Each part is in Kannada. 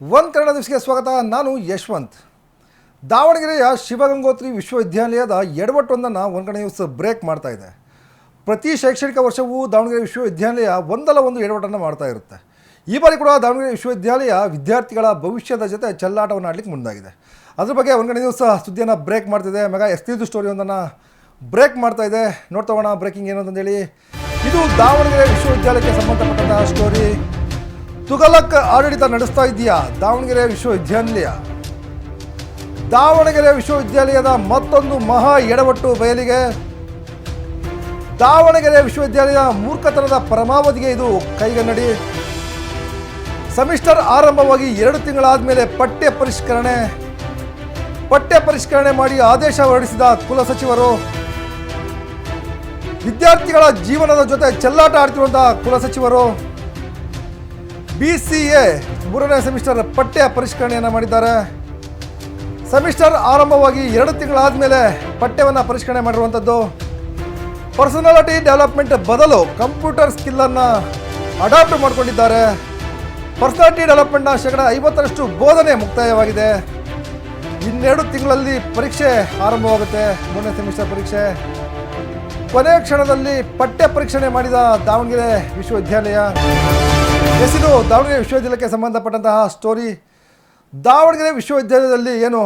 ಒನ್ ಕನ್ನಡ ದಿವಸಕ್ಕೆ ಸ್ವಾಗತ. ನಾನು ಯಶವಂತ್. ದಾವಣಗೆರೆಯ ಶಿವಗಂಗೋತ್ರಿ ವಿಶ್ವವಿದ್ಯಾಲಯದ ಎಡವಟ್ಟೊಂದನ್ನು ಒನ್ ಕಡೆ ದಿವಸ ಬ್ರೇಕ್ ಮಾಡ್ತಾ ಇದೆ. ಪ್ರತಿ ಶೈಕ್ಷಣಿಕ ವರ್ಷವೂ ದಾವಣಗೆರೆ ವಿಶ್ವವಿದ್ಯಾಲಯ ಒಂದಲ್ಲ ಒಂದು ಎಡವಟ್ಟನ್ನು ಮಾಡ್ತಾ ಇರುತ್ತೆ. ಈ ಬಾರಿ ಕೂಡ ದಾವಣಗೆರೆ ವಿಶ್ವವಿದ್ಯಾಲಯ ವಿದ್ಯಾರ್ಥಿಗಳ ಭವಿಷ್ಯದ ಜೊತೆ ಚೆಲ್ಲಾಟವನ್ನು ಆಡಲಿಕ್ಕೆ ಮುಂದಾಗಿದೆ. ಅದ್ರ ಬಗ್ಗೆ ಒನ್ ಕಡೆ ನ್ಯೂಸ್ ಸುದ್ದಿಯನ್ನು ಬ್ರೇಕ್ ಮಾಡ್ತಿದೆ. ಮೆಗಾ ಸ್ಟೋರಿ ಒಂದನ್ನು ಬ್ರೇಕ್ ಮಾಡ್ತಾ ಇದೆ. ನೋಡ್ತಾ ಹೋಗೋಣ ಬ್ರೇಕಿಂಗ್ ಏನು ಅಂತಂದೇಳಿ. ಇದು ದಾವಣಗೆರೆ ವಿಶ್ವವಿದ್ಯಾಲಯಕ್ಕೆ ಸಂಬಂಧಪಟ್ಟಂತಹ ಸ್ಟೋರಿ ತುಗಲಕ್ ಆಡಳಿತ ನಡೆಸ್ತಾ ಇದೆಯಾ ದಾವಣಗೆರೆ ವಿಶ್ವವಿದ್ಯಾನಿಲಯ. ದಾವಣಗೆರೆ ವಿಶ್ವವಿದ್ಯಾಲಯದ ಮತ್ತೊಂದು ಮಹಾ ಎಡವಟ್ಟು ಬಯಲಿಗೆ ದಾವಣಗೆರೆ ವಿಶ್ವವಿದ್ಯಾಲಯ ಮೂರ್ಖತನದ ಪರಮಾವಧಿಗೆ ಇದು ಕೈಗನ್ನಡಿ. ಸೆಮಿಸ್ಟರ್ ಆರಂಭವಾಗಿ ಎರಡು ತಿಂಗಳಾದ ಮೇಲೆ ಪಠ್ಯ ಪರಿಷ್ಕರಣೆ. ಪಠ್ಯ ಪರಿಷ್ಕರಣೆ ಮಾಡಿ ಆದೇಶ ಹೊರಡಿಸಿದ ಕುಲಸಚಿವರು ವಿದ್ಯಾರ್ಥಿಗಳ ಜೀವನದ ಜೊತೆ ಚೆಲ್ಲಾಟ ಆಡ್ತಿರುವಂತಹ ಕುಲಸಚಿವರು ಬಿ ಸಿ ಎ ಮೂರನೇ ಸೆಮಿಸ್ಟರ್ ಪಠ್ಯ ಪರಿಷ್ಕರಣೆಯನ್ನು ಮಾಡಿದ್ದಾರೆ. ಸೆಮಿಸ್ಟರ್ ಆರಂಭವಾಗಿ ಎರಡು ತಿಂಗಳಾದ ಮೇಲೆ ಪಠ್ಯವನ್ನು ಪರಿಷ್ಕರಣೆ ಮಾಡಿರುವಂಥದ್ದು ಪರ್ಸನಾಲಿಟಿ ಡೆವಲಪ್ಮೆಂಟ್ ಬದಲು ಕಂಪ್ಯೂಟರ್ ಸ್ಕಿಲ್ಲನ್ನು ಅಡಾಪ್ಟ್ ಮಾಡಿಕೊಂಡಿದ್ದಾರೆ. ಪರ್ಸನಾಲಿಟಿ ಡೆವಲಪ್ಮೆಂಟ್ನ ಶೇಕಡ ಐವತ್ತರಷ್ಟು ಬೋಧನೆ ಮುಕ್ತಾಯವಾಗಿದೆ. ಇನ್ನೆರಡು ತಿಂಗಳಲ್ಲಿ ಪರೀಕ್ಷೆ ಆರಂಭವಾಗುತ್ತೆ, ಮೂರನೇ ಸೆಮಿಸ್ಟರ್ ಪರೀಕ್ಷೆ. ಕೊನೆಯ ಕ್ಷಣದಲ್ಲಿ ಪಠ್ಯ ಪರೀಕ್ಷಣೆ ಮಾಡಿದ ದಾವಣಗೆರೆ ವಿಶ್ವವಿದ್ಯಾಲಯ. ಇದು ದಾವಣಗೆರೆ ವಿಶ್ವವಿದ್ಯಾಲಯಕ್ಕೆ ಸಂಬಂಧಪಟ್ಟಂತಹ ಸ್ಟೋರಿ ದಾವಣಗೆರೆ ವಿಶ್ವವಿದ್ಯಾಲಯದಲ್ಲಿ ಏನು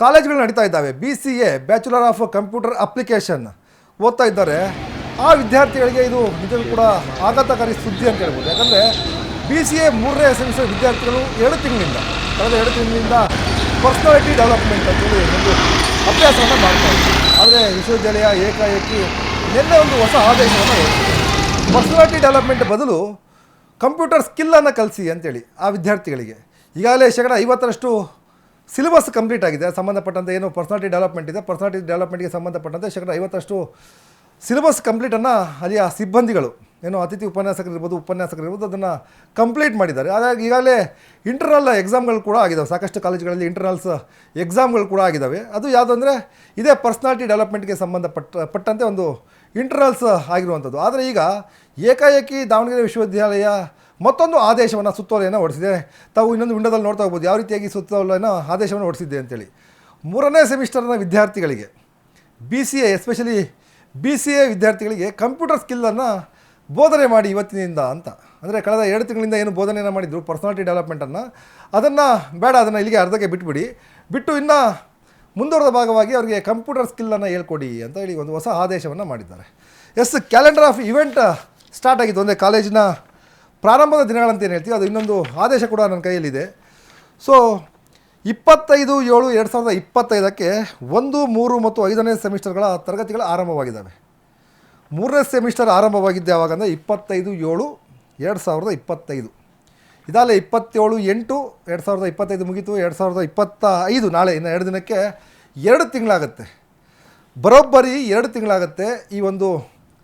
ಕಾಲೇಜುಗಳು ನಡೀತಾ ಇದ್ದಾವೆ? B C A bachelor of computer application ಓದ್ತಾ ಇದ್ದಾರೆ. ಆ ವಿದ್ಯಾರ್ಥಿಗಳಿಗೆ ಇದು ನಿಜಕ್ಕೂ ಕೂಡ ಆಘಾತಕಾರಿ ಸುದ್ದಿ ಅಂತ ಹೇಳ್ಬೋದು. ಯಾಕಂದರೆ ಬಿ ಸಿ ಎ ಮೂರನೇ ಸೆಮಿಸ್ಟರ್ ವಿದ್ಯಾರ್ಥಿಗಳು ಎರಡು ತಿಂಗಳಿಂದ, ಕಳೆದ ಎರಡು ತಿಂಗಳಿಂದ ಪರ್ಸ್ನಾಲಿಟಿ ಡೆವಲಪ್ಮೆಂಟ್ ಅಂತೇಳಿ ಒಂದು ಅಭ್ಯಾಸವನ್ನು ಮಾಡ್ತಾ ಆದರೆ ವಿಶ್ವವಿದ್ಯಾಲಯ ಏಕಾಏಕಿ ನಿನ್ನೆ ಒಂದು ಹೊಸ ಆದೇಶವನ್ನು ಪರ್ಸನಾಲಿಟಿ ಡೆವಲಪ್ಮೆಂಟ್ ಬದಲು ಕಂಪ್ಯೂಟರ್ ಸ್ಕಿಲ್ಲನ್ನು ಕಲಿಸಿ ಅಂತೇಳಿ ಆ ವಿದ್ಯಾರ್ಥಿಗಳಿಗೆ. ಈಗಾಗಲೇ ಶೇಕಡ ಐವತ್ತರಷ್ಟು ಸಿಲೆಬಸ್ ಕಂಪ್ಲೀಟ್ ಆಗಿದೆ. ಸಂಬಂಧಪಟ್ಟಂತೆ ಏನು ಪರ್ಸನಾಲಿಟಿ ಡೆವಲಪ್ಮೆಂಟ್ ಇದೆ. ಪರ್ಸನಾಲಿಟಿ ಡೆವಲಪ್ಮೆಂಟ್ಗೆ ಸಂಬಂಧಪಟ್ಟಂತೆ ಶೇಕಡ ಐವತ್ತರಷ್ಟು ಸಿಲೆಬಸ್ ಕಂಪ್ಲೀಟನ್ನು ಆ ಸಿಬ್ಬಂದಿಗಳು ಏನು ಅತಿಥಿ ಉಪನ್ಯಾಸಕರಿರ್ಬೋದು ಉಪನ್ಯಾಸಕರಿರ್ಬೋದು, ಅದನ್ನು ಕಂಪ್ಲೀಟ್ ಮಾಡಿದ್ದಾರೆ. ಹಾಗಾಗಿ ಈಗಾಗಲೇ ಇಂಟರ್ನಲ್ ಎಕ್ಸಾಮ್ಗಳು ಕೂಡ ಆಗಿದ್ದಾವೆ ಸಾಕಷ್ಟು ಕಾಲೇಜುಗಳಲ್ಲಿ ಇಂಟರ್ನಲ್ಸ್ ಎಕ್ಸಾಮ್ಗಳು ಕೂಡ ಆಗಿದ್ದಾವೆ ಅದು ಯಾವುದಂದರೆ, ಇದೇ ಪರ್ಸ್ನಾಲಿಟಿ ಡೆವಲಪ್ಮೆಂಟ್ಗೆ ಸಂಬಂಧಪಟ್ಟ, ಪಟ್ಟಂತೆ ಒಂದು ಇಂಟರ್ನಲ್ಸ್ ಆಗಿರುವಂಥದ್ದು. ಆದರೆ ಈಗ ಏಕಾಏಕಿ ದಾವಣಗೆರೆ ವಿಶ್ವವಿದ್ಯಾಲಯ ಮತ್ತೊಂದು ಆದೇಶವನ್ನು ಸುತ್ತೋಲೆಯನ್ನು ಹೊಡೆಸಿದೆ. ತಾವು ಇನ್ನೊಂದು ವಿಂಡೋದಲ್ಲಿ ನೋಡ್ತಾ ಹೋಗ್ಬೋದು. ಯಾವ ರೀತಿಯಾಗಿ ಸುತ್ತೋಲೆಯನ್ನು ಆದೇಶವನ್ನು ಹೊಡಿಸಿದ್ದೆ ಅಂತೇಳಿ. ಮೂರನೇ ಸೆಮಿಸ್ಟರ್ನ ವಿದ್ಯಾರ್ಥಿಗಳಿಗೆ B C A especially B C A ವಿದ್ಯಾರ್ಥಿಗಳಿಗೆ ಕಂಪ್ಯೂಟರ್ ಸ್ಕಿಲ್ಲನ್ನು ಬೋಧನೆ ಮಾಡಿ ಇವತ್ತಿನಿಂದ ಅಂತ. ಅಂದರೆ ಕಳೆದ ಎರಡು ತಿಂಗಳಿಂದ ಏನು ಬೋಧನೆಯನ್ನು ಮಾಡಿದ್ರು ಪರ್ಸನಾಲಿಟಿ ಡೆವಲಪ್ಮೆಂಟನ್ನು ಅದನ್ನು ಬೇಡ, ಅದನ್ನು ಇಲ್ಲಿಗೆ ಅರ್ಧಕ್ಕೆ ಬಿಟ್ಬಿಡಿ. ಬಿಟ್ಟು ಇನ್ನು ಮುಂದುವರೆದ ಭಾಗವಾಗಿ ಅವರಿಗೆ ಕಂಪ್ಯೂಟರ್ ಸ್ಕಿಲ್ಲನ್ನು ಹೇಳ್ಕೊಡಿ ಅಂತ ಹೇಳಿ ಒಂದು ಹೊಸ ಆದೇಶವನ್ನು ಮಾಡಿದ್ದಾರೆ. As calendar of event start ಆಗಿತ್ತು ಅಂದರೆ ಕಾಲೇಜಿನ ಪ್ರಾರಂಭದ ದಿನಗಳಂತ ಏನು ಹೇಳ್ತೀವಿ, ಅದು ಇನ್ನೊಂದು ಆದೇಶ ಕೂಡ ನನ್ನ ಕೈಯಲ್ಲಿದೆ. ಸೊ ಇಪ್ಪತ್ತೈದು ಏಳು ಎರಡು ಸಾವಿರದ ಇಪ್ಪತ್ತೈದಕ್ಕೆ ಒಂದು, ಮೂರು ಮತ್ತು ಐದನೇ ಸೆಮಿಸ್ಟರ್ಗಳ ತರಗತಿಗಳು ಆರಂಭವಾಗಿದ್ದಾವೆ. ಮೂರನೇ ಸೆಮಿಸ್ಟರ್ ಆರಂಭವಾಗಿದ್ದೆ ಯಾವಾಗ ಅಂದರೆ ಇಪ್ಪತ್ತೈದು, ಏಳು, ಎರಡು ಸಾವಿರದ ಇಪ್ಪತ್ತೈದು. ಇದಾಗಲೇ ಇಪ್ಪತ್ತೇಳು, ಎಂಟು, ಎರಡು ಸಾವಿರದ ಇಪ್ಪತ್ತೈದು ಮುಗೀತು, ಎರಡು ಸಾವಿರದ ಇಪ್ಪತ್ತ ಐದು ನಾಳೆ, ಇನ್ನು ಎರಡು ದಿನಕ್ಕೆ ಎರಡು ತಿಂಗಳಾಗತ್ತೆ. ಬರೋಬ್ಬರಿ ಎರಡು ತಿಂಗಳಾಗತ್ತೆ ಈ ಒಂದು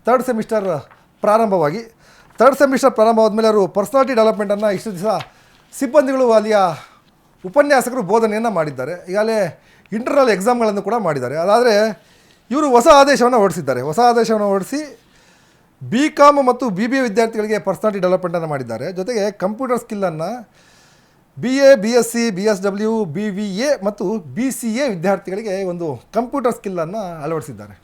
ತರ್ಡ್ ಸೆಮಿಸ್ಟರ್ ಪ್ರಾರಂಭವಾಗಿ. ತರ್ಡ್ ಸೆಮಿಸ್ಟರ್ ಪ್ರಾರಂಭ ಆದಮೇಲೆ ಅವರು ಪರ್ಸ್ನಾಲಿಟಿ ಡೆವಲಪ್ಮೆಂಟನ್ನು ಇಷ್ಟು ದಿವಸ ಸಿಬ್ಬಂದಿಗಳು ಅಲ್ಲಿಯ ಉಪನ್ಯಾಸಕರು ಬೋಧನೆಯನ್ನು ಮಾಡಿದ್ದಾರೆ. ಈಗಾಗಲೇ ಇಂಟರ್ನಲ್ ಎಕ್ಸಾಮ್ಗಳನ್ನು ಕೂಡ ಮಾಡಿದ್ದಾರೆ. ಅದಾದರೆ ಇವರು ಹೊಸ ಆದೇಶವನ್ನು ಹೊರಡಿಸಿದ್ದಾರೆ. ಹೊಸ ಆದೇಶವನ್ನು ಹೊರಡಿಸಿ ಬಿ ಕಾಮ್ ಮತ್ತು ಬಿ ಬಿ ಎ ವಿದ್ಯಾರ್ಥಿಗಳಿಗೆ ಪರ್ಸನಾಲಿಟಿ ಡೆವಲಪ್ಮೆಂಟನ್ನು ಮಾಡಿದ್ದಾರೆ. ಜೊತೆಗೆ computer ಸ್ಕಿಲ್ಲನ್ನು B A B S C B S W B V A ಮತ್ತು ಬಿ ಸಿ ಎ ವಿದ್ಯಾರ್ಥಿಗಳಿಗೆ ಒಂದು ಕಂಪ್ಯೂಟರ್ ಸ್ಕಿಲ್ಲನ್ನು ಅಳವಡಿಸಿದ್ದಾರೆ.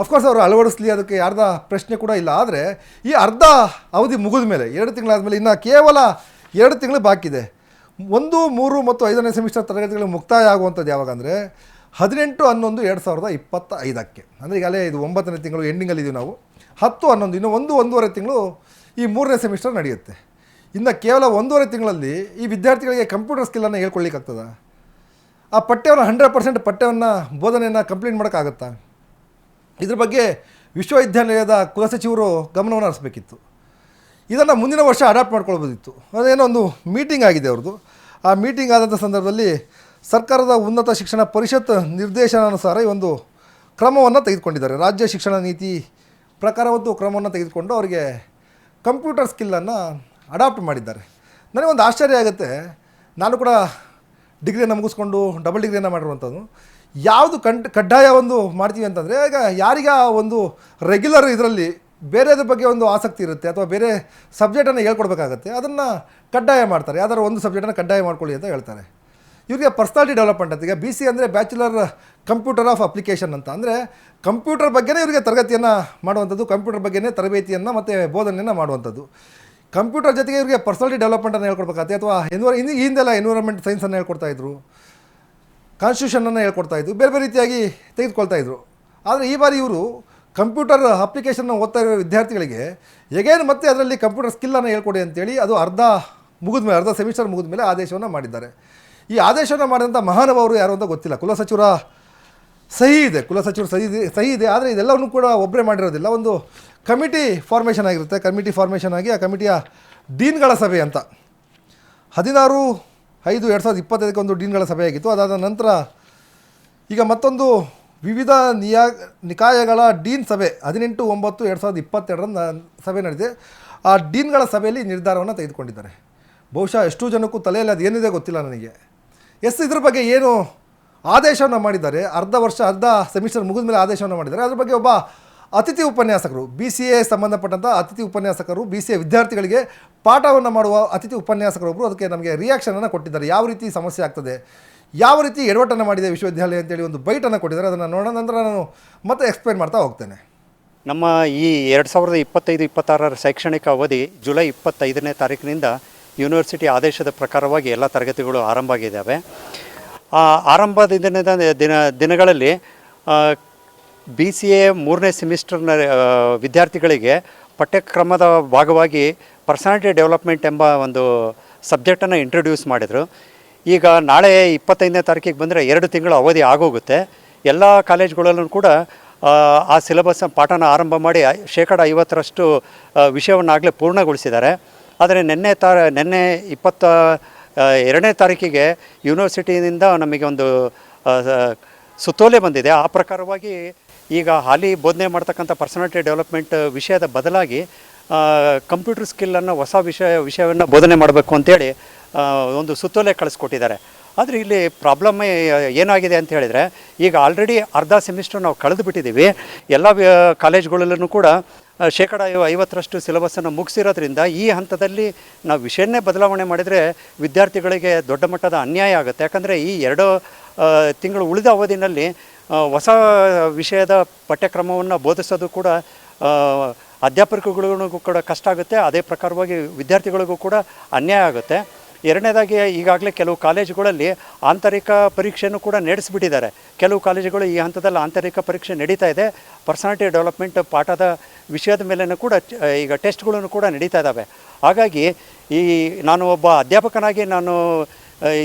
ಅಫ್ಕೋರ್ಸ್ ಅವರು ಅಳವಡಿಸ್ಲಿ, ಅದಕ್ಕೆ ಯಾರ್ದ ಪ್ರಶ್ನೆ ಕೂಡ ಇಲ್ಲ. ಆದರೆ ಈ ಅರ್ಧ ಅವಧಿ ಮುಗಿದ ಮೇಲೆ, ಎರಡು ತಿಂಗಳಾದಮೇಲೆ ಇನ್ನು ಕೇವಲ ಎರಡು ತಿಂಗಳು ಬಾಕಿದೆ ಒಂದು, ಮೂರು ಮತ್ತು ಐದನೇ ಸೆಮಿಸ್ಟರ್ ತರಗತಿಗಳು ಮುಕ್ತಾಯ ಆಗುವಂಥದ್ದು ಯಾವಾಗ ಅಂದರೆ ಹದಿನೆಂಟು ಹನ್ನೊಂದು ಎರಡು ಸಾವಿರದ ಇಪ್ಪತ್ತ ಐದಕ್ಕೆ ಅಂದರೆ ಈಗಾಗಲೇ ಇದು ಒಂಬತ್ತನೇ ತಿಂಗಳು ಎಂಡಿಂಗಲ್ಲಿದ್ದೀವಿ ನಾವು. ಹತ್ತು ಹನ್ನೊಂದು, ಇನ್ನು ಒಂದು ಒಂದೂವರೆ ತಿಂಗಳು ಈ ಮೂರನೇ ಸೆಮಿಸ್ಟರ್ ನಡೆಯುತ್ತೆ. ಇನ್ನು ಕೇವಲ ಒಂದೂವರೆ ತಿಂಗಳಲ್ಲಿ ಈ ವಿದ್ಯಾರ್ಥಿಗಳಿಗೆ ಕಂಪ್ಯೂಟರ್ ಸ್ಕಿಲ್ಲನ್ನು ಹೇಳ್ಕೊಳ್ಳಿಕ್ಕಾಗ್ತದ ಆ ಪಠ್ಯವನ್ನು ಹಂಡ್ರೆಡ್ ಪರ್ಸೆಂಟ್ ಪಠ್ಯವನ್ನು ಬೋಧನೆಯನ್ನು ಕಂಪ್ಲೀಟ್ ಮಾಡೋಕ್ಕಾಗತ್ತಾ? ಇದ್ರ ಬಗ್ಗೆ ವಿಶ್ವವಿದ್ಯಾನಿಲಯದ ಕುಲಸಚಿವರು ಗಮನವನ್ನು ಹರಿಸಬೇಕಿತ್ತು. ಇದನ್ನು ಮುಂದಿನ ವರ್ಷ ಅಡಾಪ್ಟ್ ಮಾಡ್ಕೊಳ್ಬೋದಿತ್ತು. ಅದೇನೋ ಒಂದು ಮೀಟಿಂಗ್ ಆಗಿದೆ ಅವ್ರದ್ದು. ಆ ಮೀಟಿಂಗ್ ಆದಂಥ ಸಂದರ್ಭದಲ್ಲಿ ಸರ್ಕಾರದ ಉನ್ನತ ಶಿಕ್ಷಣ ಪರಿಷತ್ ನಿರ್ದೇಶನಾನುಸಾರ ಈ ಒಂದು ಕ್ರಮವನ್ನು ತೆಗೆದುಕೊಂಡಿದ್ದಾರೆ. ರಾಜ್ಯ ಶಿಕ್ಷಣ ನೀತಿ ಪ್ರಕಾರ ಒಂದು ಕ್ರಮವನ್ನು ತೆಗೆದುಕೊಂಡು ಅವರಿಗೆ ಕಂಪ್ಯೂಟರ್ ಸ್ಕಿಲ್ಲನ್ನು ಅಡಾಪ್ಟ್ ಮಾಡಿದ್ದಾರೆ. ನನಗೊಂದು ಆಶ್ಚರ್ಯ ಆಗುತ್ತೆ. ನಾನು ಕೂಡ ಡಿಗ್ರಿಯನ್ನು ಮುಗಿಸ್ಕೊಂಡು ಡಬಲ್ ಡಿಗ್ರಿಯನ್ನು ಮಾಡಿರುವಂಥದ್ದು. ಯಾವುದು ಕಂಡ್ ಕಡ್ಡಾಯ ಒಂದು ಮಾಡ್ತೀವಿ ಅಂತಂದರೆ, ಈಗ ಯಾರಿಗ ಒಂದು ರೆಗ್ಯುಲರ್ ಇದರಲ್ಲಿ ಬೇರೆದ್ರ ಬಗ್ಗೆ ಒಂದು ಆಸಕ್ತಿ ಇರುತ್ತೆ ಅಥವಾ ಬೇರೆ ಸಬ್ಜೆಕ್ಟನ್ನು ಹೇಳ್ಕೊಡ್ಬೇಕಾಗತ್ತೆ. ಅದನ್ನು ಕಡ್ಡಾಯ ಮಾಡ್ತಾರೆ. ಯಾವ್ದಾದ್ರು ಒಂದು ಸಬ್ಜೆಕ್ಟನ್ನು ಕಡ್ಡಾಯ ಮಾಡ್ಕೊಳ್ಳಿ ಅಂತ ಹೇಳ್ತಾರೆ. ಇವರಿಗೆ ಪರ್ಸ್ನಾಲಿಟಿ ಡೆವಲಪ್ಮೆಂಟ್ ಅಂತ ಈಗ ಬಿ ಸಿ ಅಂದರೆ ಬ್ಯಾಚುಲರ್ ಕಂಪ್ಯೂಟರ್ ಆಫ್ ಅಪ್ಲಿಕೇಶನ್ ಅಂತ. ಅಂದರೆ ಕಂಪ್ಯೂಟರ್ ಬಗ್ಗೆನೇ ಇವರಿಗೆ ತರಗತಿಯನ್ನು ಮಾಡುವಂಥದ್ದು ಕಂಪ್ಯೂಟರ್ ಬಗ್ಗೆನೇ ತರಬೇತಿಯನ್ನು ಮತ್ತು ಬೋಧನೆಯನ್ನು ಮಾಡುವಂಥದ್ದು. ಕಂಪ್ಯೂಟರ್ ಜೊತೆಗೆ ಇವರಿಗೆ ಪರ್ಸ್ನಾಲಿಟಿ ಡೆವಲಪ್ಮೆಂಟನ್ನು ಹೇಳ್ಕೊಡ್ಬೇಕಾಗತ್ತೆ. ಅಥವಾ ಎನ್ವರ್ ಇನ್ನು ಹಿಂದೆಲ್ಲ ಎನ್ವಿರಾನ್ಮೆಂಟ್ ಸೈನ್ಸನ್ನು ಹೇಳ್ಕೊಡ್ತಾ ಇದ್ರು. ಕಾನ್ಸ್ಟಿಟ್ಯೂಷನನ್ನು ಹೇಳ್ಕೊಡ್ತಾ ಇದ್ರು. ಬೇರೆ ಬೇರೆ ರೀತಿಯಾಗಿ ತೆಗೆದುಕೊಳ್ತಾ ಇದ್ರು. ಆದರೆ ಈ ಬಾರಿ ಇವರು ಕಂಪ್ಯೂಟರ್ ಅಪ್ಲಿಕೇಶನ್ನ ಓದ್ತಾ ಇರೋ ವಿದ್ಯಾರ್ಥಿಗಳಿಗೆ ಎಗೇನ್ ಮತ್ತೆ ಅದರಲ್ಲಿ ಕಂಪ್ಯೂಟರ್ ಸ್ಕಿಲ್ಲನ್ನು ಹೇಳ್ಕೊಡಿ ಅಂತೇಳಿ ಅದು ಅರ್ಧ ಮುಗಿದ ಮೇಲೆ ಅರ್ಧ ಸೆಮಿಸ್ಟರ್ ಮುಗಿದ ಮೇಲೆ ಆದೇಶವನ್ನು ಮಾಡಿದ್ದಾರೆ. ಈ ಆದೇಶವನ್ನು ಮಾಡಿದಂಥ ಮಹಾನುಭಾವರು ಯಾರು ಅಂತ ಗೊತ್ತಿಲ್ಲ. ಕುಲಸಚಿವರ ಸಹಿ ಇದೆ. ಕುಲಸಚಿವರು ಸಹಿ ಇದೆ ಸಹಿ ಇದೆ. ಆದರೆ ಇದೆಲ್ಲವನ್ನು ಕೂಡ ಒಬ್ಬರೇ ಮಾಡಿರೋದಿಲ್ಲ. ಒಂದು ಕಮಿಟಿ ಫಾರ್ಮೇಷನ್ ಆಗಿರುತ್ತೆ. ಕಮಿಟಿ ಫಾರ್ಮೇಷನ್ ಆಗಿ ಆ ಕಮಿಟಿಯ ಡೀನ್ಗಳ ಸಭೆ ಅಂತ. ಹದಿನಾರು ಐದು ಎರಡು ಸಾವಿರದ ಇಪ್ಪತ್ತೈದಕ್ಕೆ ಒಂದು ಡೀನ್ಗಳ ಸಭೆ ಆಗಿತ್ತು. ಅದಾದ ನಂತರ ಈಗ ಮತ್ತೊಂದು ವಿವಿಧ ನಿಯಾ, ನಿಕಾಯಗಳ ಡೀನ್ ಸಭೆ, ಹದಿನೆಂಟು ಒಂಬತ್ತು ಎರಡು ಸಾವಿರದ ಇಪ್ಪತ್ತೆರಡರ ಸಭೆ ನಡೆದಿದೆ. ಆ ಡೀನ್ಗಳ ಸಭೆಯಲ್ಲಿ ನಿರ್ಧಾರವನ್ನು ತೆಗೆದುಕೊಂಡಿದ್ದಾರೆ. ಬಹುಶಃ ಎಷ್ಟು ಜನಕ್ಕೂ ತಲೆಯಲ್ಲಿ ಅದು ಏನಿದೆ ಗೊತ್ತಿಲ್ಲ ನನಗೆ. ಎಸ್, ಇದ್ರ ಬಗ್ಗೆ ಏನು ಆದೇಶವನ್ನು ಮಾಡಿದ್ದಾರೆ? ಅರ್ಧ ವರ್ಷ, ಅರ್ಧ ಸೆಮಿಸ್ಟರ್ ಮುಗಿದ ಮೇಲೆ ಆದೇಶವನ್ನು ಮಾಡಿದ್ದಾರೆ. ಅದ್ರ ಬಗ್ಗೆ ಒಬ್ಬ ಅತಿಥಿ ಉಪನ್ಯಾಸಕರು, ಬಿ ಸಿ ಎ ಸಂಬಂಧಪಟ್ಟಂಥ ಅತಿಥಿ ಉಪನ್ಯಾಸಕರು, ಬಿ ಸಿ ಎ ವಿದ್ಯಾರ್ಥಿಗಳಿಗೆ ಪಾಠವನ್ನು ಮಾಡುವ ಅತಿಥಿ ಉಪನ್ಯಾಸಕರೊಬ್ಬರು ಅದಕ್ಕೆ ನಮಗೆ ರಿಯಾಕ್ಷನನ್ನು ಕೊಟ್ಟಿದ್ದಾರೆ. ಯಾವ ರೀತಿ ಸಮಸ್ಯೆ ಆಗ್ತದೆ? ಯಾವ ರೀತಿ ಎಡವಟ್ಟನ್ನು ಮಾಡಿದೆ ವಿಶ್ವವಿದ್ಯಾಲಯ ಅಂತೇಳಿ ಒಂದು ಬೈಟನ್ನು ಕೊಟ್ಟಿದ್ದಾರೆ. ಅದನ್ನು ನೋಡೋಣ ನಂತರ ನಾನು ಮತ್ತೆ ಎಕ್ಸ್ಪ್ಲೈನ್ ಮಾಡ್ತಾ ಹೋಗ್ತೇನೆ. ನಮ್ಮ ಈ ಎರಡು ಸಾವಿರದ ಇಪ್ಪತ್ತೈದು, ಇಪ್ಪತ್ತಾರರ ಶೈಕ್ಷಣಿಕ ಅವಧಿ ಜುಲೈ ಇಪ್ಪತ್ತೈದನೇ ತಾರೀಕಿನಿಂದ ಯೂನಿವರ್ಸಿಟಿ ಆದೇಶದ ಪ್ರಕಾರವಾಗಿ ಎಲ್ಲ ತರಗತಿಗಳು ಆರಂಭ ಆಗಿದ್ದಾವೆ. ಆರಂಭದ ದಿನ ದಿನಗಳಲ್ಲಿ ಬಿ ಸಿ ಎ ಮೂರನೇ ಸೆಮಿಸ್ಟರ್ನ ವಿದ್ಯಾರ್ಥಿಗಳಿಗೆ ಪಠ್ಯಕ್ರಮದ ಭಾಗವಾಗಿ ಪರ್ಸನಾಲಿಟಿ ಡೆವಲಪ್ಮೆಂಟ್ ಎಂಬ ಒಂದು ಸಬ್ಜೆಕ್ಟನ್ನು ಇಂಟ್ರೊಡ್ಯೂಸ್ ಮಾಡಿದರು. ಈಗ ನಾಳೆ ಇಪ್ಪತ್ತೈದನೇ ತಾರೀಕಿಗೆ ಬಂದರೆ ಎರಡು ತಿಂಗಳ ಅವಧಿ ಆಗೋಗುತ್ತೆ. ಎಲ್ಲ ಕಾಲೇಜ್ಗಳಲ್ಲೂ ಕೂಡ ಆ, ಸಿಲೆಬಸ್ನ ಸಿಲೆಬಸ್ ಪಾಠನ ಆರಂಭ ಮಾಡಿ ಶೇಕಡ ಐವತ್ತರಷ್ಟು ವಿಷಯವನ್ನಾಗಲೇ ಪೂರ್ಣಗೊಳಿಸಿದ್ದಾರೆ. ಆದರೆ ನಿನ್ನೆ ತಾ ನಿನ್ನೆ ಇಪ್ಪತ್ತ ಎರಡನೇ ತಾರೀಕಿಗೆ ಯೂನಿವರ್ಸಿಟಿಯಿಂದ ನಮಗೆ ಒಂದು ಸುತ್ತೋಲೆ ಬಂದಿದೆ. ಆ ಪ್ರಕಾರವಾಗಿ ಈಗ ಹಾಲಿ ಬೋಧನೆ ಮಾಡ್ತಕ್ಕಂಥ ಪರ್ಸನಾಲಿಟಿ ಡೆವಲಪ್ಮೆಂಟ್ ವಿಷಯದ ಬದಲಾಗಿ ಕಂಪ್ಯೂಟರ್ ಸ್ಕಿಲ್ಲನ್ನು ಹೊಸ ವಿಷಯ, ವಿಷಯವನ್ನು ಬೋಧನೆ ಮಾಡಬೇಕು ಅಂತೇಳಿ ಒಂದು ಸುತ್ತೋಲೆ ಕಳಿಸ್ಕೊಟ್ಟಿದ್ದಾರೆ. ಆದರೆ ಇಲ್ಲಿ ಪ್ರಾಬ್ಲಮ್ ಏನಾಗಿದೆ ಅಂತ ಹೇಳಿದರೆ, ಈಗ ಆಲ್ರೆಡಿ ಅರ್ಧ ಸೆಮಿಸ್ಟರ್ ನಾವು ಕಳೆದು ಬಿಟ್ಟಿದ್ದೀವಿ ಎಲ್ಲ ಕಾಲೇಜ್ಗಳಲ್ಲೂ ಕೂಡ ಶೇಕಡ ಐವ- ಐವತ್ತರಷ್ಟು ಸಿಲೆಬಸ್ಸನ್ನು ಮುಗಿಸಿರೋದ್ರಿಂದ ಈ ಹಂತದಲ್ಲಿ ನಾವು ವಿಷಯನ್ನೇ ಬದಲಾವಣೆ ಮಾಡಿದರೆ ವಿದ್ಯಾರ್ಥಿಗಳಿಗೆ ದೊಡ್ಡ ಮಟ್ಟದ ಅನ್ಯಾಯ ಆಗುತ್ತೆ. ಯಾಕಂದರೆ ಈ ಎರಡು ತಿಂಗಳು ಉಳಿದ ಅವಧಿನಲ್ಲಿ ಹೊಸ ವಿಷಯದ ಪಠ್ಯಕ್ರಮವನ್ನು ಬೋಧಿಸೋದು ಕೂಡ ಅಧ್ಯಾಪಕಗಳಿಗೂ ಕೂಡ ಕಷ್ಟ ಆಗುತ್ತೆ. ಅದೇ ಪ್ರಕಾರವಾಗಿ ವಿದ್ಯಾರ್ಥಿಗಳಿಗೂ ಕೂಡ ಅನ್ಯಾಯ ಆಗುತ್ತೆ. ಎರಡನೇದಾಗಿ ಈಗಾಗಲೇ ಕೆಲವು ಕಾಲೇಜುಗಳಲ್ಲಿ ಆಂತರಿಕ ಪರೀಕ್ಷೆಯನ್ನು ಕೂಡ ನಡೆಸಿಬಿಟ್ಟಿದ್ದಾರೆ. ಕೆಲವು ಕಾಲೇಜುಗಳು ಈ ಹಂತದಲ್ಲಿ ಆಂತರಿಕ ಪರೀಕ್ಷೆ ನಡೀತಾ ಇದೆ. ಪರ್ಸನಾಲಿಟಿ ಡೆವಲಪ್ಮೆಂಟ್ ಪಾಠದ ವಿಷಯದ ಮೇಲೂ ಕೂಡ ಈಗ ಟೆಸ್ಟ್ಗಳನ್ನು ಕೂಡ ನಡೀತಾ ಇದ್ದಾವೆ ಹಾಗಾಗಿ ಈ ನಾನು ಒಬ್ಬ ಅಧ್ಯಾಪಕನಾಗಿ ನಾನು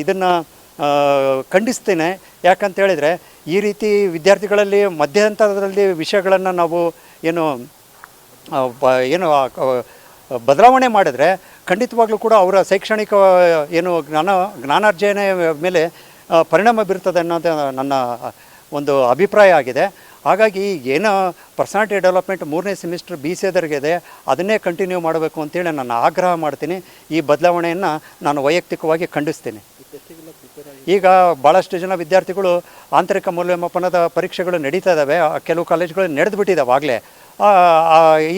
ಇದನ್ನು ಖಂಡಿಸ್ತೇನೆ. ಯಾಕಂತ ಹೇಳಿದರೆ ಈ ರೀತಿ ವಿದ್ಯಾರ್ಥಿಗಳಲ್ಲಿ ಮಧ್ಯಂತರದಲ್ಲಿ ವಿಷಯಗಳನ್ನು ನಾವು ಏನು ಏನು ಬದಲಾವಣೆ ಮಾಡಿದರೆ ಖಂಡಿತವಾಗ್ಲೂ ಕೂಡ ಅವರ ಶೈಕ್ಷಣಿಕ ಏನು ಜ್ಞಾನ, ಜ್ಞಾನಾರ್ಜನೆ ಮೇಲೆ ಪರಿಣಾಮ ಬೀರ್ತದೆ ಅನ್ನೋದು ನನ್ನ ಒಂದು ಅಭಿಪ್ರಾಯ ಆಗಿದೆ. ಹಾಗಾಗಿ ಏನು ಪರ್ಸನಾಲಿಟಿ ಡೆವಲಪ್ಮೆಂಟ್ ಮೂರನೇ ಸೆಮಿಸ್ಟರ್ ಬಿ ಸಿ ಇದೆ ಅದನ್ನೇ ಕಂಟಿನ್ಯೂ ಮಾಡಬೇಕು ಅಂತೇಳಿ ನಾನು ಆಗ್ರಹ ಮಾಡ್ತೀನಿ. ಈ ಬದಲಾವಣೆಯನ್ನು ನಾನು ವೈಯಕ್ತಿಕವಾಗಿ ಖಂಡಿಸ್ತೀನಿ. ಈಗ ಭಾಳಷ್ಟು ಜನ ವಿದ್ಯಾರ್ಥಿಗಳು ಆಂತರಿಕ ಮೌಲ್ಯಮಾಪನದ ಪರೀಕ್ಷೆಗಳು ನಡೀತಾ ಇದ್ದಾವೆ. ಕೆಲವು ಕಾಲೇಜುಗಳು ನಡೆದು ಆಗಲೇ.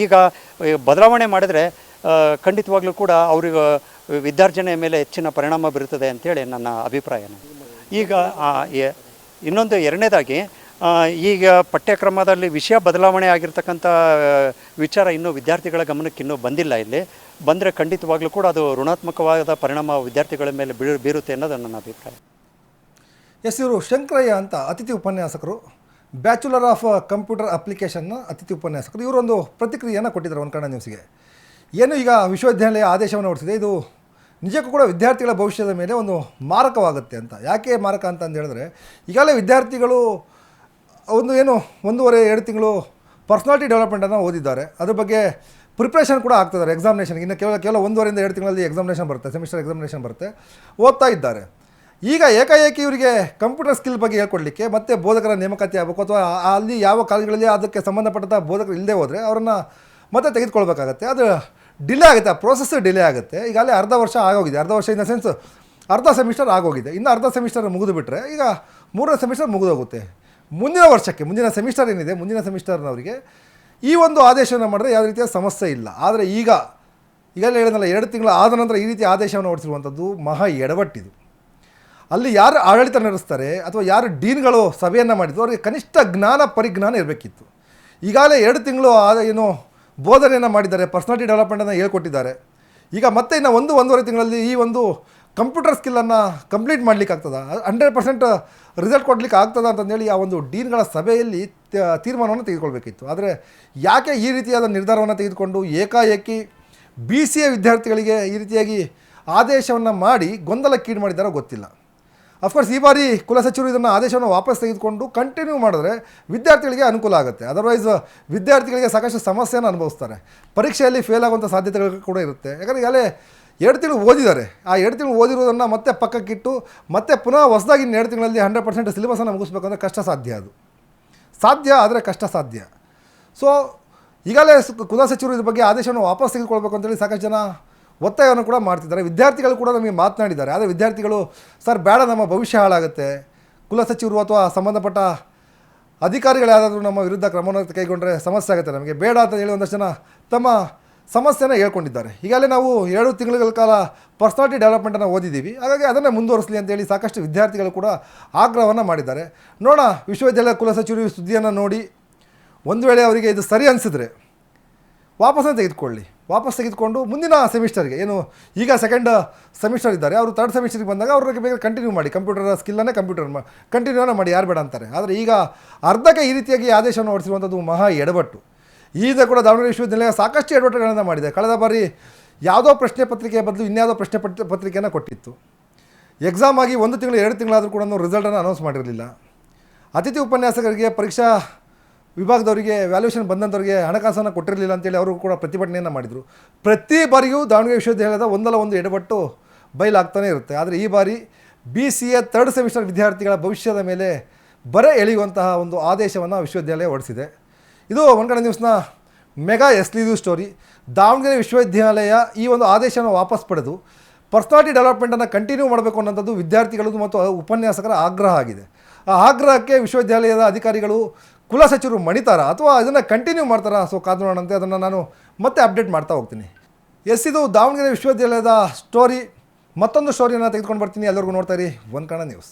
ಈಗ ಬದಲಾವಣೆ ಮಾಡಿದರೆ ಖಂಡಿತವಾಗ್ಲೂ ಕೂಡ ಅವ್ರಿಗೆ ವಿದ್ಯಾರ್ಜನೆಯ ಮೇಲೆ ಹೆಚ್ಚಿನ ಪರಿಣಾಮ ಬೀರುತ್ತದೆ ಅಂತೇಳಿ ನನ್ನ ಅಭಿಪ್ರಾಯ ಈಗ ಇನ್ನೊಂದು ಎರಡನೇದಾಗಿ ಈಗ ಪಠ್ಯಕ್ರಮದಲ್ಲಿ ವಿಷಯ ಬದಲಾವಣೆ ಆಗಿರ್ತಕ್ಕಂಥ ವಿಚಾರ ಇನ್ನೂ ವಿದ್ಯಾರ್ಥಿಗಳ ಗಮನಕ್ಕೆ ಇನ್ನೂ ಬಂದಿಲ್ಲ ಇಲ್ಲಿ. ಬಂದರೆ ಖಂಡಿತವಾಗ್ಲೂ ಕೂಡ ಅದು ಋಣಾತ್ಮಕವಾದ ಪರಿಣಾಮ ವಿದ್ಯಾರ್ಥಿಗಳ ಮೇಲೆ ಬೀರು ಬೀರುತ್ತೆ ಅನ್ನೋದು ನನ್ನ ಅಭಿಪ್ರಾಯ. ಎಸ್, ಇವರು ಶಂಕರಯ್ಯ ಅಂತ ಅತಿಥಿ ಉಪನ್ಯಾಸಕರು. ಬ್ಯಾಚುಲರ್ ಆಫ್ ಕಂಪ್ಯೂಟರ್ ಅಪ್ಲಿಕೇಶನ್ನ ಅತಿಥಿ ಉಪನ್ಯಾಸಕರು. ಇವರೊಂದು ಪ್ರತಿಕ್ರಿಯೆಯನ್ನು ಕೊಟ್ಟಿದ್ದಾರೆ ಒಂದು ಕನ್ನಡ ನ್ಯೂಸ್ಗೆ ಏನು ಈಗ ವಿಶ್ವವಿದ್ಯಾಲಯ ಆದೇಶವನ್ನು ಹೊರಡಿಸಿದೆ ಇದು ನಿಜಕ್ಕೂ ಕೂಡ ವಿದ್ಯಾರ್ಥಿಗಳ ಭವಿಷ್ಯದ ಮೇಲೆ ಒಂದು ಮಾರಕವಾಗುತ್ತೆ ಅಂತ. ಯಾಕೆ ಮಾರಕ ಅಂತ ಹೇಳಿದ್ರೆ, ಈಗಾಗಲೇ ವಿದ್ಯಾರ್ಥಿಗಳು ಒಂದು ಏನು ಒಂದೂವರೆ, ಎರಡು ತಿಂಗಳು ಪರ್ಸ್ನಾಲಿಟಿ ಡೆವಲಪ್ಮೆಂಟನ್ನು ಓದಿದ್ದಾರೆ. ಅದ್ರ ಬಗ್ಗೆ ಪ್ರಿಪ್ರೇಷನ್ ಕೂಡ ಆಗ್ತಿದ್ದಾರೆ ಎಕ್ಸಾಮಿನೇಷನ್ ಇನ್ನು ಕೇವಲ ಕೇವಲ ಒಂದೂವರೆಯಿಂದ ಎರಡು ತಿಂಗಳಲ್ಲಿ ಎಕ್ಸಾಮಿನೇಷನ್ ಬರುತ್ತೆ, ಸೆಮಿಸ್ಟರ್ ಎಕ್ಸಾಮಿನೇಷನ್ ಬರುತ್ತೆ. ಓದ್ತಾ ಇದ್ದಾರೆ. ಈಗ ಏಕಾಏಕಿ ಇವರಿಗೆ ಕಂಪ್ಯೂಟರ್ ಸ್ಕಿಲ್ ಬಗ್ಗೆ ಹೇಳ್ಕೊಡ್ಲಿಕ್ಕೆ ಮತ್ತೆ ಬೋಧಕರ ನೇಮಕಾತಿ ಆಗಬೇಕು ಅಥವಾ ಅಲ್ಲಿ ಯಾವ ಕಾಲೇಜುಗಳಲ್ಲಿ ಅದಕ್ಕೆ ಸಂಬಂಧಪಟ್ಟಂಥ ಬೋಧಕರು ಇಲ್ಲದೆ ಹೋದರೆ ಅವರನ್ನು ಮತ್ತೆ ತೆಗೆದುಕೊಳ್ಬೇಕಾಗತ್ತೆ. ಅದು ಡಿಲೇ ಆಗುತ್ತೆ, ಆ ಪ್ರೋಸೆಸ್ ಡಿಲೇ ಆಗುತ್ತೆ. ಈಗಾಗಲೇ ಅರ್ಧ ವರ್ಷ ಆಗೋಗಿದೆ. ಅರ್ಧ ವರ್ಷ ಇನ್ ಸೆನ್ಸ್ ಅರ್ಧ ಸೆಮಿಸ್ಟರ್ ಆಗೋಗಿದೆ. ಇನ್ನು ಅರ್ಧ ಸೆಮಿಸ್ಟರ್ ಮುಗಿದು ಬಿಟ್ಟರೆ ಈಗ ಮೂರನೇ ಸೆಮಿಸ್ಟರ್ ಮುಗಿದೋಗುತ್ತೆ. ಮುಂದಿನ ವರ್ಷಕ್ಕೆ, ಮುಂದಿನ ಸೆಮಿಸ್ಟರ್ ಏನಿದೆ? ಮುಂದಿನ ಸೆಮಿಸ್ಟರ್ನವರಿಗೆ ಈ ಒಂದು ಆದೇಶವನ್ನು ಮಾಡಿದ್ರೆ ಯಾವುದೇ ರೀತಿಯ ಸಮಸ್ಯೆ ಇಲ್ಲ. ಆದರೆ ಈಗ, ಈಗಲೇ ಹೇಳಿದ್ನಲ್ಲ, ಎರಡು ತಿಂಗಳ ಆದ ನಂತರ ಈ ರೀತಿ ಆದೇಶವನ್ನು ಹೊರಡಿಸಿರುವಂಥದ್ದು ಮಹಾ ಎಡವಟ್ಟಿದು. ಅಲ್ಲಿ ಯಾರು ಆಡಳಿತ ನಡೆಸ್ತಾರೆ ಅಥವಾ ಯಾರು ಡೀನ್ಗಳು ಸಭೆಯನ್ನು ಮಾಡಿದ್ರು, ಅವರಿಗೆ ಕನಿಷ್ಠ ಜ್ಞಾನ ಪರಿಜ್ಞಾನ ಇರಬೇಕಿತ್ತು. ಈಗಾಗಲೇ ಎರಡು ತಿಂಗಳು ಆದ ಏನು ಬೋಧನೆಯನ್ನು ಮಾಡಿದ್ದಾರೆ ಪರ್ಸ್ನಾಲಿಟಿ ಡೆವಲಪ್ಮೆಂಟನ್ನು ಹೇಳ್ಕೊಟ್ಟಿದ್ದಾರೆ. ಈಗ ಮತ್ತೆ ಇನ್ನು ಒಂದು ಒಂದೂವರೆ ತಿಂಗಳಲ್ಲಿ ಈ ಒಂದು ಕಂಪ್ಯೂಟರ್ ಸ್ಕಿಲ್ಲನ್ನು ಕಂಪ್ಲೀಟ್ ಮಾಡಲಿಕ್ಕೆ ಆಗ್ತದ? ಹಂಡ್ರೆಡ್ ಪರ್ಸೆಂಟ್ ರಿಸಲ್ಟ್ ಕೊಡಲಿಕ್ಕೆ ಆಗ್ತದ ಅಂತಂದೇಳಿ ಆ ಒಂದು ಡೀನ್ಗಳ ಸಭೆಯಲ್ಲಿ ತೀರ್ಮಾನವನ್ನು ತೆಗೆದುಕೊಳ್ಬೇಕಿತ್ತು. ಆದರೆ ಯಾಕೆ ಈ ರೀತಿಯಾದ ನಿರ್ಧಾರವನ್ನು ತೆಗೆದುಕೊಂಡು ಏಕಾಏಕಿ ಬಿ ಸಿ ಎ ವಿದ್ಯಾರ್ಥಿಗಳಿಗೆ ಈ ರೀತಿಯಾಗಿ ಆದೇಶವನ್ನು ಮಾಡಿ ಗೊಂದಲಕ್ಕೀಡು ಮಾಡಿದ್ದಾರೋ ಗೊತ್ತಿಲ್ಲ. ಅಫ್ಕೋರ್ಸ್ ಈ ಬಾರಿ ಕುಲಸಚಿವರು ಇದನ್ನು ಆದೇಶವನ್ನು ವಾಪಸ್ ತೆಗೆದುಕೊಂಡು ಕಂಟಿನ್ಯೂ ಮಾಡಿದ್ರೆ ವಿದ್ಯಾರ್ಥಿಗಳಿಗೆ ಅನುಕೂಲ ಆಗುತ್ತೆ. ಅದರ್ವೈಸ್ ವಿದ್ಯಾರ್ಥಿಗಳಿಗೆ ಸಾಕಷ್ಟು ಸಮಸ್ಯೆಯನ್ನು ಅನುಭವಿಸ್ತಾರೆ. ಪರೀಕ್ಷೆಯಲ್ಲಿ ಫೇಲ್ ಆಗುವಂಥ ಸಾಧ್ಯತೆಗಳು ಕೂಡ ಇರುತ್ತೆ. ಯಾಕಂದರೆ ಈಗಲೇ ಎರಡು ತಿಂಗಳು ಓದಿದ್ದಾರೆ. ಆ ಎರಡು ತಿಂಗಳು ಓದಿರೋದನ್ನು ಮತ್ತೆ ಪಕ್ಕಕ್ಕಿಟ್ಟು ಮತ್ತೆ ಪುನಃ ಹೊಸದಾಗಿ ಇನ್ನು ಎರಡು ತಿಂಗಳಲ್ಲಿ ಹಂಡ್ರೆಡ್ ಪರ್ಸೆಂಟ್ ಸಿಲೆಬಸನ್ನು ಮುಗಿಸ್ಬೇಕಂದ್ರೆ ಕಷ್ಟ ಸಾಧ್ಯ ಅದು. ಸಾಧ್ಯ ಆದರೆ ಕಷ್ಟ ಸಾಧ್ಯ. ಸೊ ಈಗಲೇ ಕುಲ ಕುಲಸಚಿವರು ಇದ್ರ ಬಗ್ಗೆ ಆದೇಶವನ್ನು ವಾಪಸ್ ತೆಗೆದುಕೊಳ್ಬೇಕು ಅಂತೇಳಿ ಸಾಕಷ್ಟು ಜನ ಒತ್ತಾಯವನ್ನು ಕೂಡ ಮಾಡ್ತಿದ್ದಾರೆ. ವಿದ್ಯಾರ್ಥಿಗಳು ಕೂಡ ನಮಗೆ ಮಾತನಾಡಿದ್ದಾರೆ. ಆದರೆ ವಿದ್ಯಾರ್ಥಿಗಳು, ಸರ್, ಬೇಡ, ನಮ್ಮ ಭವಿಷ್ಯ ಹಾಳಾಗುತ್ತೆ. ಕುಲಸಚಿವರು ಅಥವಾ ಸಂಬಂಧಪಟ್ಟ ಅಧಿಕಾರಿಗಳಾದರೂ ನಮ್ಮ ವಿರುದ್ಧ ಕ್ರಮವನ್ನು ಕೈಗೊಂಡ್ರೆ ಸಮಸ್ಯೆ ಆಗುತ್ತೆ ನಮಗೆ. ಬೇಡ ಅಂತ ಹೇಳಿ ಒಂದಷ್ಟು ಜನ ತಮ್ಮ ಸಮಸ್ಯೆನ ಹೇಳ್ಕೊಂಡಿದ್ದಾರೆ. ಈಗಾಗಲೇ ನಾವು ಎರಡು ತಿಂಗಳ ಕಾಲ ಪರ್ಸನಾಲಿಟಿ ಡೆವಲಪ್ಮೆಂಟನ್ನು ಓದಿದ್ದೀವಿ. ಹಾಗಾಗಿ ಅದನ್ನೇ ಮುಂದುವರಿಸಲಿ ಅಂತೇಳಿ ಸಾಕಷ್ಟು ವಿದ್ಯಾರ್ಥಿಗಳು ಕೂಡ ಆಗ್ರಹವನ್ನು ಮಾಡಿದ್ದಾರೆ. ನೋಡೋಣ, ವಿಶ್ವವಿದ್ಯಾಲಯ ಕುಲಸಚಿವರು ಸುದ್ದಿಯನ್ನು ನೋಡಿ. ಒಂದು ವೇಳೆ ಅವರಿಗೆ ಇದು ಸರಿ ಅನಿಸಿದ್ರೆ ವಾಪಸ್ಸನ್ನು ತೆಗೆದುಕೊಳ್ಳಿ. ವಾಪಸ್ ತೆಗೆದುಕೊಂಡು ಮುಂದಿನ ಸೆಮಿಸ್ಟರ್ಗೆ, ಏನು ಈಗ ಸೆಕೆಂಡ್ ಸೆಮಿಸ್ಟರ್ ಇದ್ದಾರೆ ಅವರು ತರ್ಡ್ ಸೆಮಿಸ್ಟರ್ಗೆ ಬಂದಾಗ ಅವ್ರಿಗೆ ಬೇಕಾದ್ರೆ ಕಂಟಿನ್ಯೂ ಮಾಡಿ. ಕಂಪ್ಯೂಟರ್ ಸ್ಕಿಲ್ಲನ್ನೇ ಕಂಪ್ಯೂಟರ್ ಮಾ ಕಂಟಿನ್ಯೂ ಮಾಡಿ, ಯಾರು ಬೇಡ ಅಂತಾರೆ. ಆದರೆ ಈಗ ಅರ್ಧಕ್ಕೆ ಈ ರೀತಿಯಾಗಿ ಆದೇಶವನ್ನು ಹೊರಡಿಸಿರುವಂಥದ್ದು ಮಹಾ ಎಡವಟ್ಟು. ಈಗ ಕೂಡ ದಾವಣಗೆರೆ ವಿಶ್ವವಿದ್ಯಾಲಯ ಸಾಕಷ್ಟು ಎಡವಟ್ಟುಗಳನ್ನು ಮಾಡಿದೆ. ಕಳೆದ ಬಾರಿ ಯಾವುದೋ ಪ್ರಶ್ನೆ ಪತ್ರಿಕೆಯ ಬದಲು ಇನ್ಯಾವುದೋ ಪ್ರಶ್ನೆ ಪಟ್ ಪತ್ರಿಕೆಯನ್ನು ಕೊಟ್ಟಿತ್ತು. ಎಕ್ಸಾಮ್ ಆಗಿ ಒಂದು ತಿಂಗಳು, ಎರಡು ತಿಂಗಳಾದರೂ ಕೂಡ ರಿಸಲ್ಟನ್ನು ಅನೌನ್ಸ್ ಮಾಡಿರಲಿಲ್ಲ. ಅತಿಥಿ ಉಪನ್ಯಾಸಕರಿಗೆ ಪರೀಕ್ಷಾ ವಿಭಾಗದವರಿಗೆ ವ್ಯಾಲ್ಯೂಷನ್ ಬಂದಂಥವ್ರಿಗೆ ಹಣಕಾಸನ್ನು ಕೊಟ್ಟಿರಲಿಲ್ಲ ಅಂತೇಳಿ ಅವರು ಕೂಡ ಪ್ರತಿಭಟನೆಯನ್ನು ಮಾಡಿದರು. ಪ್ರತಿ ಬಾರಿಯೂ ದಾವಣಗೆರೆ ವಿಶ್ವವಿದ್ಯಾಲಯದ ಒಂದಲ್ಲ ಒಂದು ಎಡವಟ್ಟು ಬಯಲಾಗ್ತಾನೆ ಇರುತ್ತೆ. ಆದರೆ ಈ ಬಾರಿ B C A third semester ವಿದ್ಯಾರ್ಥಿಗಳ ಭವಿಷ್ಯದ ಮೇಲೆ ಬರೆ ಎಳೆಯುವಂತಹ ಒಂದು ಆದೇಶವನ್ನು ವಿಶ್ವವಿದ್ಯಾಲಯ ಹೊಡೆಸಿದೆ ಇದು ಒಂದ್ಕಡೆ ನ್ಯೂಸ್ನ ಮೆಗಾ ಎಸ್ಲಿದು ಸ್ಟೋರಿ. ದಾವಣಗೆರೆ ವಿಶ್ವವಿದ್ಯಾಲಯ ಈ ಒಂದು ಆದೇಶವನ್ನು ವಾಪಸ್ ಪಡೆದು ಪರ್ಸನಾಲಿಟಿ ಡೆವಲಪ್ಮೆಂಟನ್ನು ಕಂಟಿನ್ಯೂ ಮಾಡಬೇಕು ಅನ್ನೋಂಥದ್ದು ವಿದ್ಯಾರ್ಥಿಗಳದ್ದು ಮತ್ತು ಉಪನ್ಯಾಸಕರ ಆಗ್ರಹ ಆಗಿದೆ. ಆ ಆಗ್ರಹಕ್ಕೆ ವಿಶ್ವವಿದ್ಯಾಲಯದ ಅಧಿಕಾರಿಗಳು ಕುಲಸಚಿವರು ಮಣಿತಾರ ಅಥವಾ ಇದನ್ನು ಕಂಟಿನ್ಯೂ ಮಾಡ್ತಾರಾ? ಸೊ ಕಾದು ನೋಡೋಣಂತೆ ಅದನ್ನು ನಾನು ಮತ್ತೆ ಅಪ್ಡೇಟ್ ಮಾಡ್ತಾ ಹೋಗ್ತೀನಿ. ಎಸ್ ಇದು ದಾವಣಗೆರೆ ವಿಶ್ವವಿದ್ಯಾಲಯದ ಸ್ಟೋರಿ ಮತ್ತೊಂದು ಸ್ಟೋರಿಯನ್ನು ತೆಗೆದುಕೊಂಡು ಬರ್ತೀನಿ. ಎಲ್ಲರಿಗೂ ನೋಡ್ತಾ ಇರಿ. ಒಂದು ಕಣ ನ್ಯೂಸ್